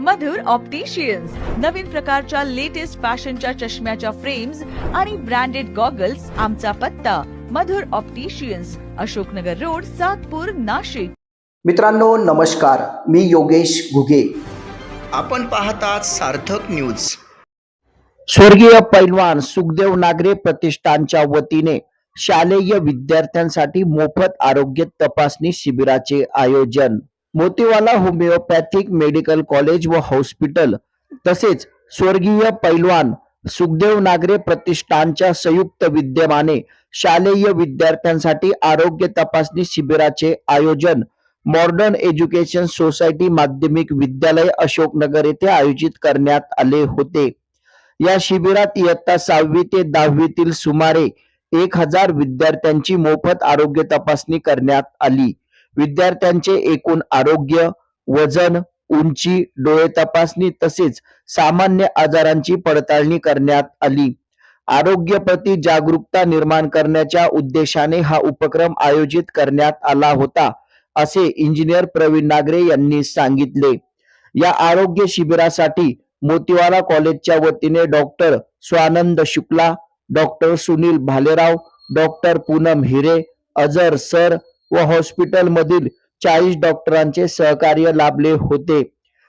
मधुर opticians नवीन प्रकारच्या latest फॅशनच्या चष्म्याच्या फ्रेम्स आणि ब्रँडेड गॉगल्स आमचा पत्ता. Madhur opticians Ashoknagar road Satpur Nashik. मित्रांनो नमस्कार. मी योगेश घुगे. आपण पाहतात सार्थक न्यूज स्वर्गीय पैलवान सुखदेव नागरे प्रतिष्ठानच्या वतीने शालेय विद्यार्थ्यांसाठी मोफत आरोग्य तपासणी शिबिराचे आयोजन. मोतीवाला होमिओपॅथिक मेडिकल कॉलेज व हॉस्पिटल तसेच स्वर्गीय पैलवान सुखदेव नागरे प्रतिष्ठानच्या संयुक्त विद्यमाने शालेय विद्यार्थ्यांसाठी आरोग्य तपासणी शिबिराचे आयोजन मॉडर्न एज्युकेशन सोसायटी माध्यमिक विद्यालय अशोकनगर येथे आयोजित करण्यात आले होते. या शिबिरात इयत्ता सहावी ते दहावीतील सुमारे एक हजार विद्यार्थ्यांची मोफत आरोग्य तपासणी करण्यात आली. विद्यार्थ्यांचे एकूण आरोग्य वजन उंची डोळे तपासणी तसेच सामान्य आजारांची पडताळणी करण्यात आली. आरोग्यप्रती जागरूकता निर्माण करण्याच्या उद्देशाने हा उपक्रम आयोजित करण्यात आला होता असे इंजिनियर प्रवीण नागरे यांनी सांगितले. या आरोग्य शिबिरासाठी मोतीवाला कॉलेजच्या वतीने doctor Swanand Shukla doctor Sunil Bhalerao doctor Poonam Hire Azhar sir व हॉस्पिटल मधील चाळीस डॉक्टरांचे सहकार्य लाभले होते.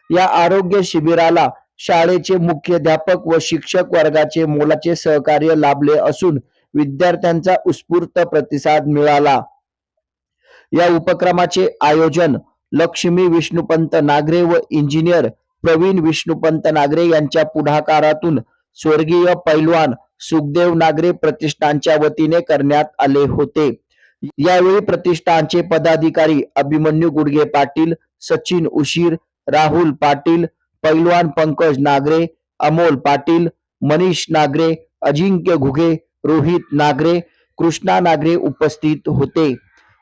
या आरोग्य शिबिराला शाळेचे मुख्याध्यापक व शिक्षक वर्गाचे मोलाचे सहकार्य लाभले असून विद्यार्थ्यांचा उत्स्फूर्त प्रतिसाद मिळाला. या उपक्रमाचे आयोजन लक्ष्मी विष्णुपंत नागरे व इंजिनियर प्रवीण विष्णुपंत नागरे यांच्या पुढाकारातून स्वर्गीय पैलवान सुखदेव नागरे प्रतिष्ठानच्या वतीने करण्यात आले होते. यावेळी प्रतिष्ठानचे पदाधिकारी अभिमन्यू गुडगे पाटील सचिन उशीर राहुल पाटील पैलवान पंकज नागरे अमोल पाटील मनीष नागरे अजिंक्य घुगे रोहित नागरे कृष्णा नागरे उपस्थित होते.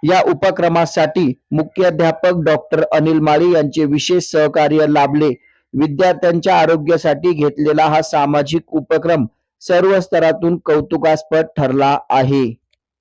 या उपक्रमासाठी मुख्याध्यापक डॉक्टर अनिल माळी यांचे विशेष सहकार्य लाभले. विद्यार्थ्यांच्या आरोग्यासाठी घेतलेला हा सामाजिक उपक्रम सर्व स्तरातून कौतुकास्पद ठरला आहे.